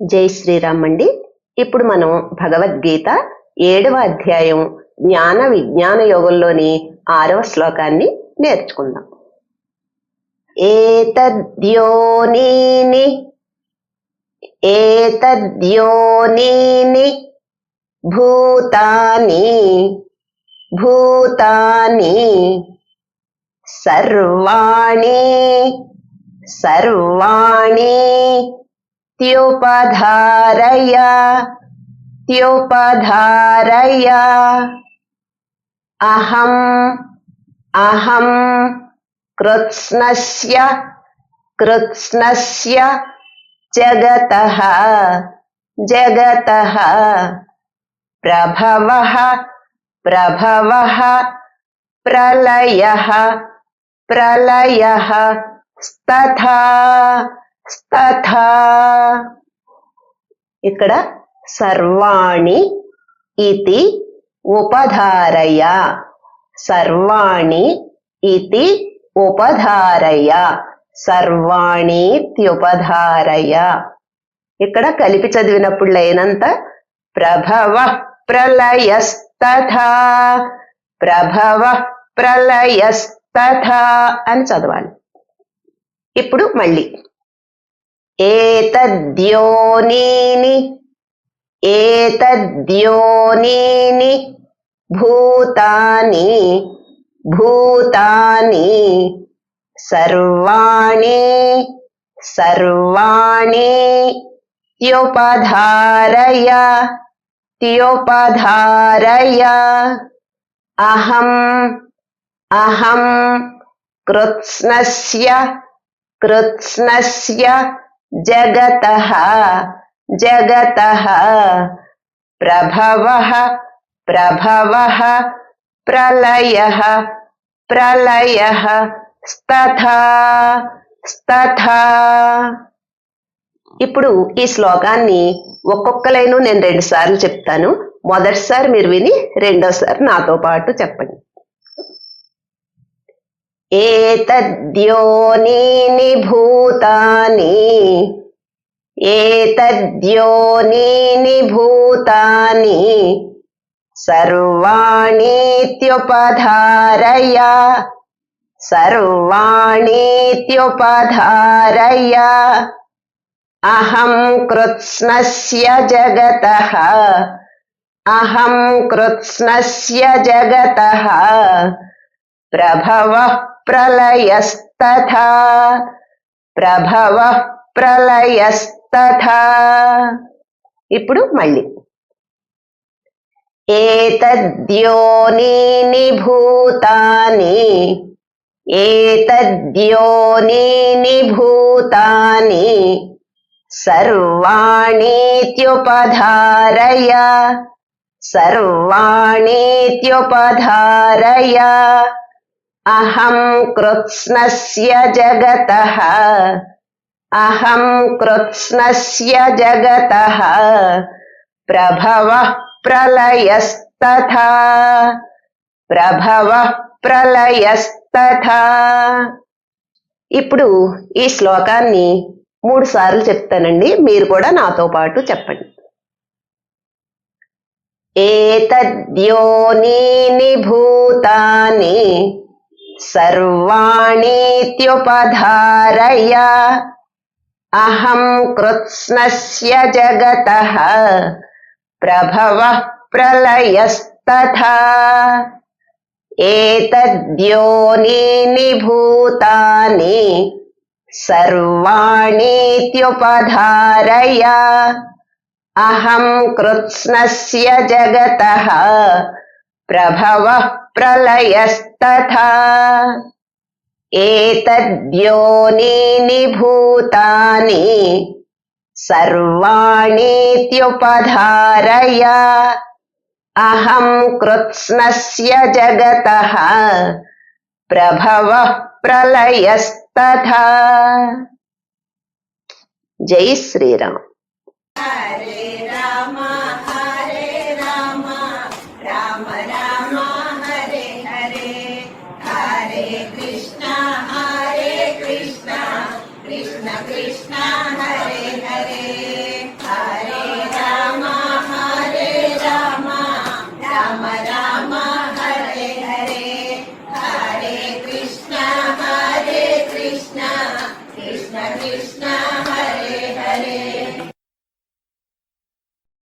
జై శ్రీరామ్ అండి. ఇప్పుడు మనం భగవద్గీత ఏడవ అధ్యాయం జ్ఞాన విజ్ఞాన యోగంలోని ఆరవ శ్లోకాన్ని నేర్చుకుందాం. ఏతద్యోనీని ఏతద్యోనీని భూతాని భూతాని సర్వాణి సర్వాణి त्युपधारय त्युपधारय अहम् अहं कृत्स्नस्य कृत्स्नस्य जगतः जगतः प्रभवः प्रभवः प्रलयः प्रलयः तथा తథా. ఇక్కడ సర్వాణి ఇది ఉపధారయ. సర్వాణి ఇది ఉపధారయ. సర్వాణీత్యుపధారయ. ఇక్కడ కలిపి చదివినప్పుడు లేనంత ప్రభవ ప్రళయస్తథా. ప్రభవ ప్రళయస్తథా అని చదవాలి. ఇప్పుడు మళ్ళీ एतद्योनीनि एतद्योनीनि भूतानि भूतानि सर्वाणि सर्वाणि त्योपधारय त्योपधारय। अहम् अहम् कृत्स्नस्य कृत्स्नस्य జగత జగత ప్రభవ ప్రభవ ప్రళయ ప్రళయ ఇప్పుడు ఈ శ్లోకాన్ని ఒక్కొక్క లైను నేను రెండు సార్లు చెప్తాను. మొదటిసారి మీరు విని రెండోసారి నాతో పాటు చెప్పండి. एतद्योनीनि भूतानि एतद्योनीनि भूतानि सर्वाणीत्युपधारय। सर्वाणीत्युपधारय। अहं कृत्स्नस्य जगतः। अहं कृत्स्नस्य जगतः। प्रभवः ప్రళయస్తథా ప్రభవ ప్రళయస్తథా ఇప్పుడు మళ్ళీ. ఏతద్యోనీని భూతాని ఏతద్యోనీని భూతాని సర్వాణీత్యుపధారయ సర్వాణీత్యుపధారయ। అహం కృత్స్నస్య జగత అహం కృత్స్నస్య జగత ప్రభవ ప్రళయస్తథా ప్రభవ ప్రళయస్తథా ఇప్పుడు ఈ శ్లోకాన్ని మూడు సార్లు చెప్తానండి. మీరు కూడా నాతో పాటు చెప్పండి. ఏతద్యోనీని భూతాని सर्वाणीत्युपधारय। अहं कृत्स्नस्य जगतः प्रभवः प्रलयस्तथा। एतद्योनीनि भूतानि सर्वाणीत्युपधारय। अहं कृत्स्नस्य जगतः प्रभवः प्रलयस्तथा। एतद्योनीनि भूतानि सर्वाणीत्युपधारय अहं कृत्स्नस्य जगतः प्रभवः प्रलयस्तथा। जय श्रीराम। हरे राम। కృష్ణ హరే హరే.